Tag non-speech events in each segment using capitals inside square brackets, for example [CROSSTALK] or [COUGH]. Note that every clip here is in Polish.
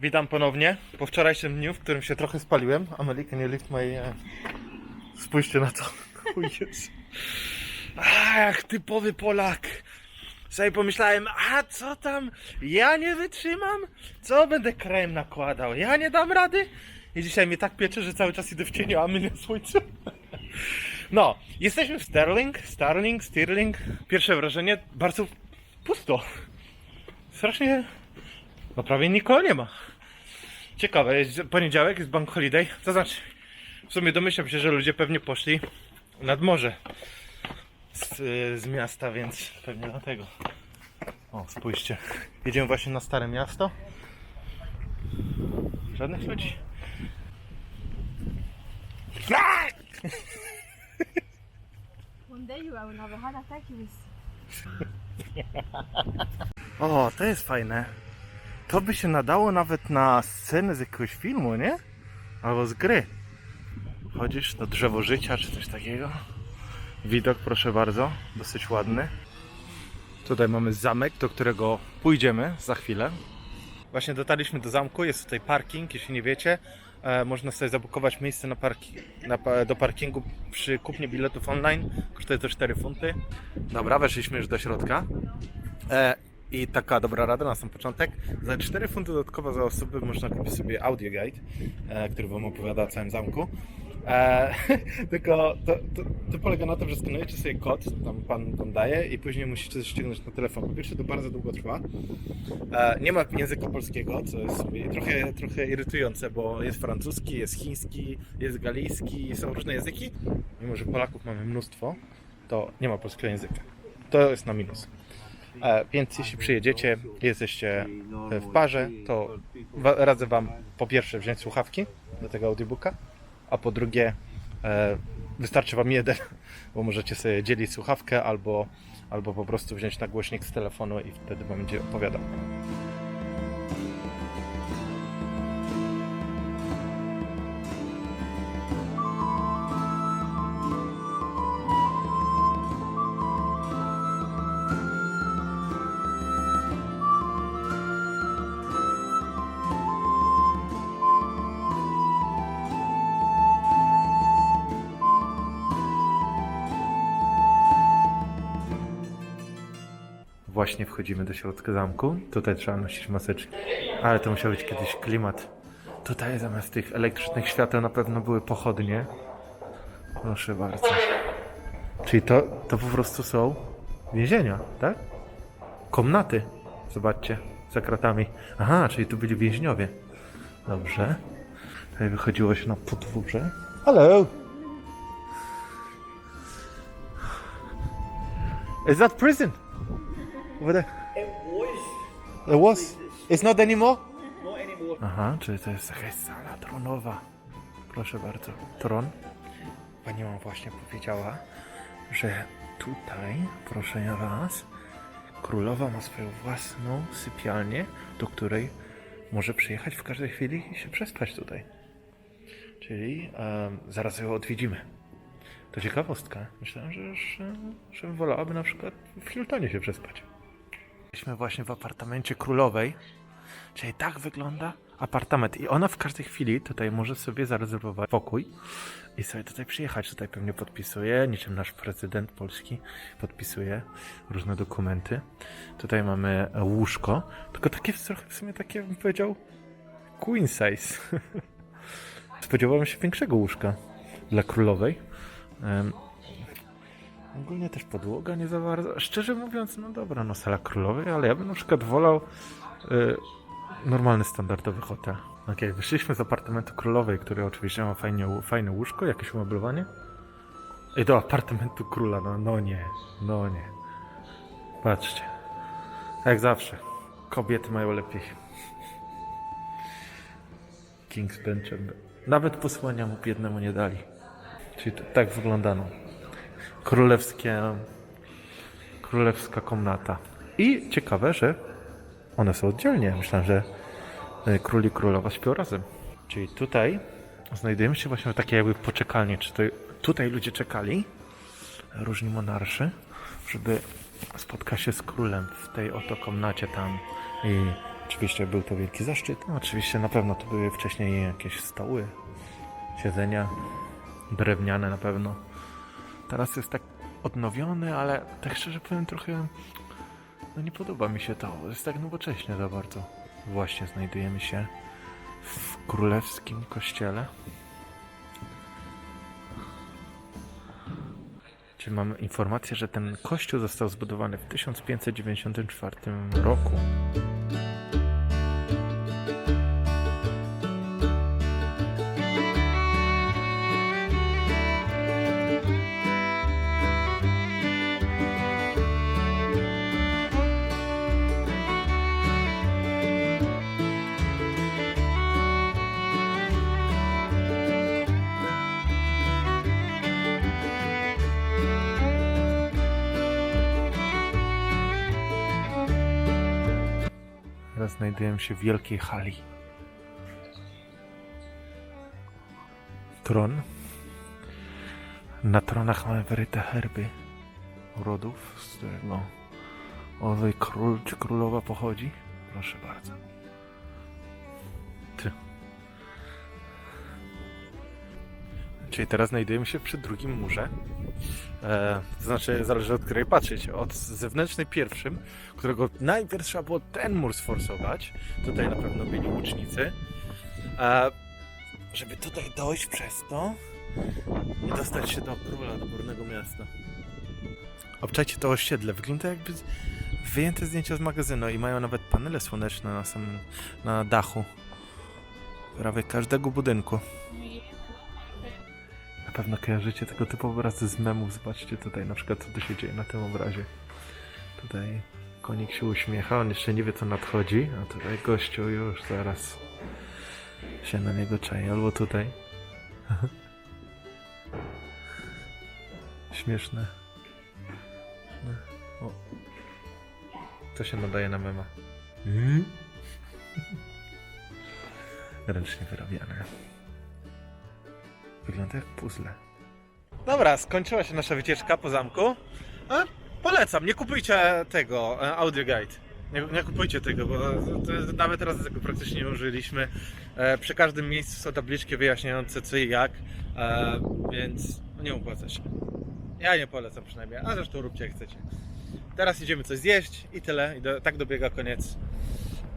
Witam ponownie po wczorajszym dniu, w którym się trochę spaliłem. Can you lift my... e, Spójrzcie na to. [LAUGHS] O typowy Polak. Sobie pomyślałem, a co tam? Ja nie wytrzymam? Co będę krem nakładał? Ja nie dam rady? I dzisiaj mnie tak piecze, że cały czas idę w cieniu, a my na słońcu. [LAUGHS] No, jesteśmy w Sterling, Starling, Stirling. Pierwsze wrażenie, bardzo pusto. Strasznie no prawie nikogo nie ma. Ciekawe, jest poniedziałek, jest bank holiday. To znaczy, w sumie domyślam się, że ludzie pewnie poszli nad morze z, z miasta, więc pewnie dlatego. O, spójrzcie. Jedziemy właśnie na stare miasto. Żadnych ludzi. O, to jest fajne. To by się nadało nawet na scenę z jakiegoś filmu, nie? Albo z gry. Chodzisz do drzewo życia czy coś takiego. Widok, proszę bardzo, dosyć ładny. Tutaj mamy zamek, do którego pójdziemy za chwilę. Właśnie dotarliśmy do zamku, jest tutaj parking, jeśli nie wiecie. E, można sobie zabukować miejsce na parki, na, do parkingu przy kupnie biletów online. Kosztuje to 4 funty. Dobra, weszliśmy już do środka. E, I taka dobra rada na sam początek. Za 4 funty dodatkowo za osobę można kupić sobie audio guide, e, który Wam opowiada o całym zamku. E, [LAUGHS] tylko to, to, to polega na tym, że skanujecie sobie kod, tam pan tam daje i później musicie ściągnąć na telefon. Po pierwsze to bardzo długo trwa. E, nie ma języka polskiego, co jest trochę, trochę irytujące, bo jest francuski, jest chiński, jest galijski, są różne języki. Mimo, że Polaków mamy mnóstwo, to nie ma polskiego języka. To jest na minus. Więc jeśli przyjedziecie, jesteście w parze, to radzę Wam po pierwsze wziąć słuchawki do tego audiobooka, a po drugie e, wystarczy Wam jeden, [LAUGHS] bo możecie sobie dzielić słuchawkę albo, albo po prostu wziąć na głośnik z telefonu i wtedy Wam będzie opowiadał. Właśnie wchodzimy do środka zamku. Tutaj trzeba nosić maseczki. Ale to musiał być kiedyś klimat. Tutaj zamiast tych elektrycznych świateł na pewno były pochodnie. Proszę bardzo. Czyli to, to po prostu są więzienia, tak? Komnaty. Zobaczcie, za kratami. Aha, czyli tu byli więźniowie. Dobrze. Tutaj wychodziło się na podwórze. Hello! Is that prison? Over there. It was It was. It's not anymore? not anymore. Aha, czyli to jest jakaś sala tronowa. Proszę bardzo. Tron. Pani wam właśnie powiedziała, że tutaj, proszę was, królowa ma swoją własną sypialnię, do której może przyjechać w każdej chwili i się przespać tutaj. Czyli em, zaraz ją odwiedzimy. To ciekawostka. Myślałem, że, że, że wolałaby na przykład w Hiltonie się przespać. Jesteśmy właśnie w apartamencie królowej. Czyli tak wygląda apartament. I ona w każdej chwili tutaj może sobie zarezerwować pokój i sobie tutaj przyjechać. Tutaj pewnie podpisuje, niczym nasz prezydent polski podpisuje różne dokumenty. Tutaj mamy łóżko, tylko takie trochę w sumie takie bym powiedział queen size. [LAUGHS] Spodziewałem się większego łóżka dla królowej. Ogólnie też podłoga nie za bardzo. Szczerze mówiąc, no dobra, no sala królowej, ale ja bym na przykład wolał y, normalny, standardowy hotel. Okej, wyszliśmy z apartamentu królowej, który oczywiście ma fajnie, fajne łóżko, jakieś umeblowanie. I do apartamentu króla, no, no nie, no nie. Patrzcie. Jak zawsze. Kobiety mają lepiej. King's Bench. Nawet posłania mu biednemu nie dali. Czyli tak wyglądano. Królewskie... Królewska komnata. I ciekawe, że one są oddzielnie. Myślałem, że y, król i królowa śpią razem. Czyli tutaj znajdujemy się właśnie w takiej jakby poczekalni. Czy tutaj ludzie czekali, różni monarszy, żeby spotkać się z królem w tej oto komnacie tam i Oczywiście był to wielki zaszczyt. No, oczywiście na pewno to były wcześniej jakieś stoły, siedzenia, drewniane na pewno. Teraz jest tak odnowiony, ale tak szczerze powiem trochę no nie podoba mi się to. Jest tak nowocześnie za bardzo. Właśnie znajdujemy się w królewskim kościele. Czyli mamy informację, że ten kościół został zbudowany w 1594 roku. Teraz się w wielkiej hali. Tron. Na tronach mamy wyryte herby rodów, z którego owy król czy królowa pochodzi. Proszę bardzo. Czyli teraz znajdujemy się przy drugim murze. E, to znaczy, zależy od której patrzeć. Od zewnętrznej pierwszym, którego najpierw trzeba było ten mur sforsować. Tutaj na pewno byli łucznicy. E, żeby tutaj dojść przez to i dostać się do króla, do górnego miasta. Obczajcie to osiedle. Wygląda jakby wyjęte zdjęcia z magazynu i mają nawet panele słoneczne na samym na dachu. Prawie każdego budynku. Pewno kojarzycie tego typu obrazy z memów. Zobaczcie tutaj na przykład co tu się dzieje na tym obrazie. Tutaj konik się uśmiecha, on jeszcze nie wie co nadchodzi, a tutaj gościu już zaraz się na niego czai, albo tutaj. [LAUGHS] Śmieszne. O. To się nadaje na mema. Mm? [LAUGHS] Ręcznie wyrabiane. Wygląda jak puzzle. Dobra, skończyła się nasza wycieczka po zamku. E, polecam, nie kupujcie tego e, audio guide. Nie, nie kupujcie tego, bo to, jest- nawet teraz tego praktycznie nie użyliśmy. E, przy każdym miejscu są tabliczki wyjaśniające co i jak, e, więc nie opłaca się. Ja nie polecam przynajmniej, a zresztą róbcie jak chcecie. Teraz idziemy coś zjeść i tyle. I do, tak dobiega koniec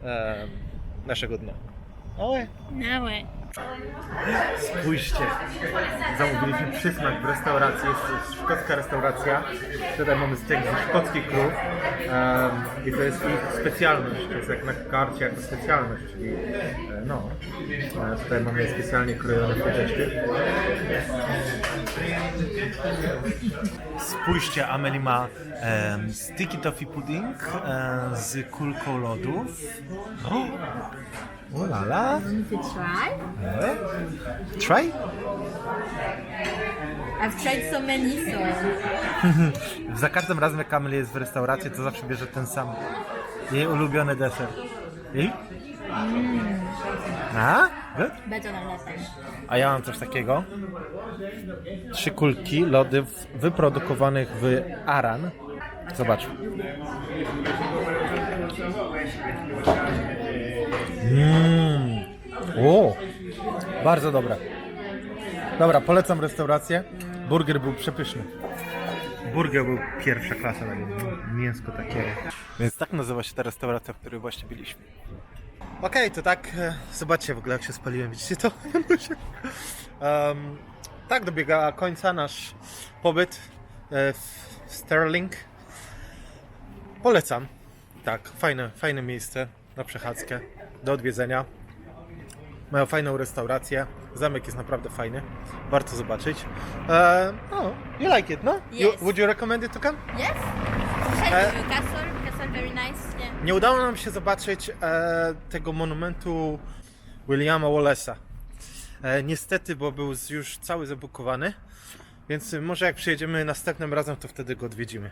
e, naszego dnia. Oj. No way. Spójrzcie, zamówiliśmy przysmak w restauracji, jest szkocka restauracja. Tutaj mamy stek ze szkockich krów Em, i to jest ich specjalność, to jest jak na karcie jako specjalność, czyli e, no, e, tutaj mamy specjalnie krojone foteczki. Spójrzcie, Amelie ma sticky toffee pudding z kulką lodów. O, o la la. Want to try? E? Try? I've tried so many, so [LAUGHS] Za każdym razem jak Kamil jest w restauracji, to zawsze bierze ten sam. Jej ulubiony deser. I? A? A ja mam coś takiego. Trzy kulki lodów wyprodukowanych w Aran. Zobacz. Mmm. O! Bardzo dobre. Dobra, polecam restaurację. Burger był przepyszny. Burger był pierwsza klasa, mięsko takie. Więc tak nazywa się ta restauracja, w której właśnie byliśmy. Okej, to tak, e, zobaczcie w ogóle jak się spaliłem, widzicie to? [LAUGHS] um, tak dobiega końca nasz pobyt e, w Sterling. Polecam. Tak, fajne, fajne miejsce na przechadzkę, do odwiedzenia. Mają fajną restaurację. Zamek jest naprawdę fajny. Warto zobaczyć. Oh, you like it, no? You, Yes. would you recommend it to come? Yes. Uh, castle. Castle very nice. Nie udało nam się zobaczyć e, tego monumentu Williama Wallace'a. E, niestety, bo był już cały zabukowany, więc może jak przyjedziemy następnym razem, to wtedy go odwiedzimy.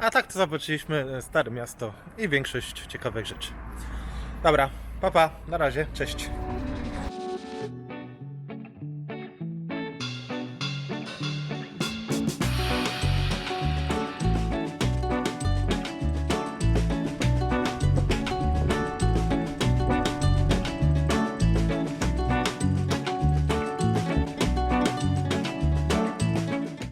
A tak to zobaczyliśmy e, Stare Miasto i większość ciekawych rzeczy. Dobra, papa, na razie, cześć.